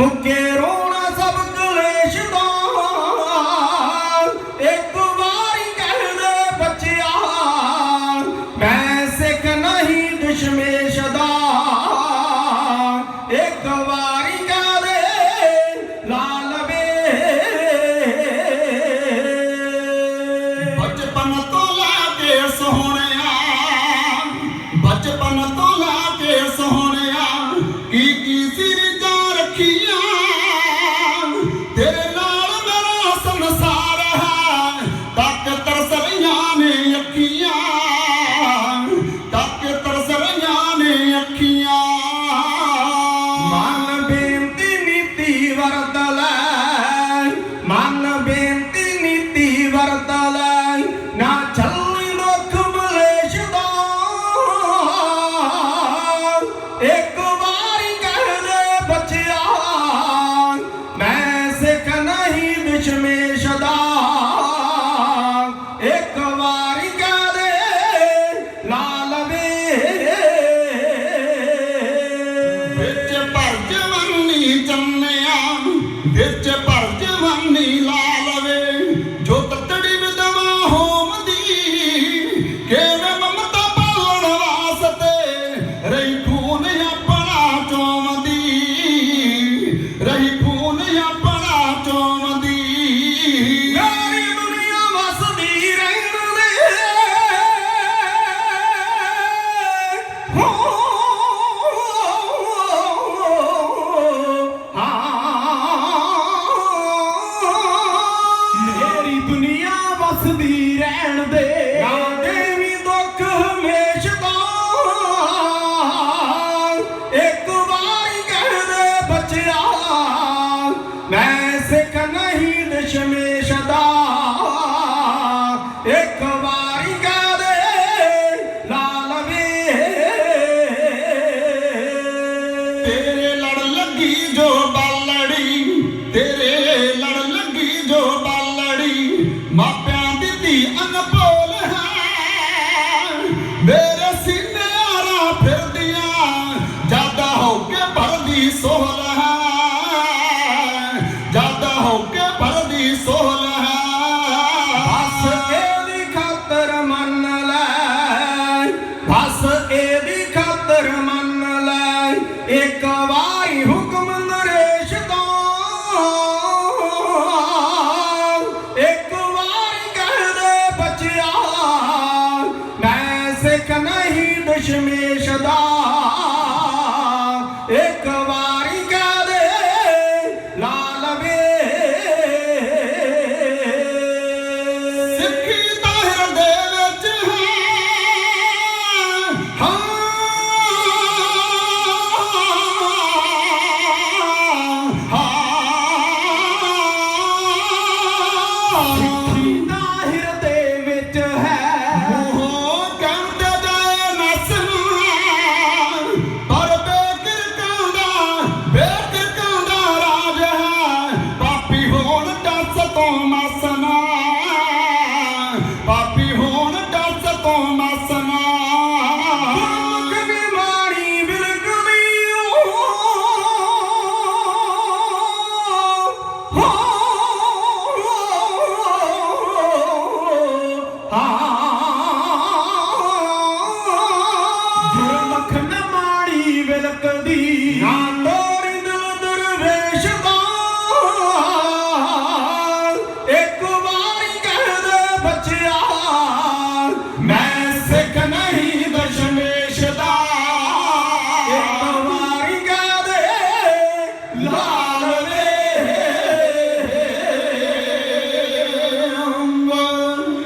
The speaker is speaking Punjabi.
ਮੁਕੇ ਰੋਣਾ ਸਭ ਕਲੇਸ਼ ਦਾ। ਇੱਕ ਵਾਰੀ ਕਹਿੰਦੇ ਬੱਚਿਆ, ਮੈਂ ਸਿੱਖ ਨਹੀਂ ਦੁਸ਼ਮੇਸ਼ ਦਾ। ਇੱਕ ਵਾਰੀ ਕਹਿੰਦੇ ਲਾਲ ਵੇ। ਬਚਪਨ ਤੋਂ ਲੈ ਕੇ ਸੋਹਣਿਆ, ਬਚਪਨ ਤੋਂ ਲੈ ਕੇ ਸੋਹਣਿਆ, ਕੀ ਕੀ ਸਿਰ Este ਦੁਨੀਆ ਰਹਿਣ ਦੇ। ਨਾ ਦੇਵੀ ਦੁੱਖ ਹਮੇਸ਼ ਹਮੇਸ਼ਾ ਇੱਕ ਵਾਰੀ ਕਹਿ ਬਚਿਆ, ਮੈਂ ਸਿੱਖ ਨਹੀਂ ਦਸ਼ਮੇਸ਼ ਦਾ। ਇੱਕ ਵਾਰੀ ਕਹਿ ਲਾਲ ਲਾ ਲਵੇ ਤੇਰੇ ਲੜ ਲੱਗੀ ਜੋ ਬਾਲੜੀ, ਤੇਰੇ ਜਾਦਾ ਹੋ ਸੋਹਲ ਹੈ। ਬਸ ਇਹਦੀ ਖਾਤਰ ਮੰਨ ਲੈ। ਬਸ ਇਹਦੀ ਖਾਤਰ ਮੰਨ ਲੈ। ਇੱਕ ਵਾਰੀ ਹੁਕਮ ਨਰੇਸ਼ ਤੋਂ। ਇੱਕ ਵਾਰੀ ਕਹਿ ਦੇ ਬੱਚਿਆ। ਮੈਂ ਸਿੱਖ ਨਹੀਂ ਦਸ਼ਮੇਸ਼ ਹੈ come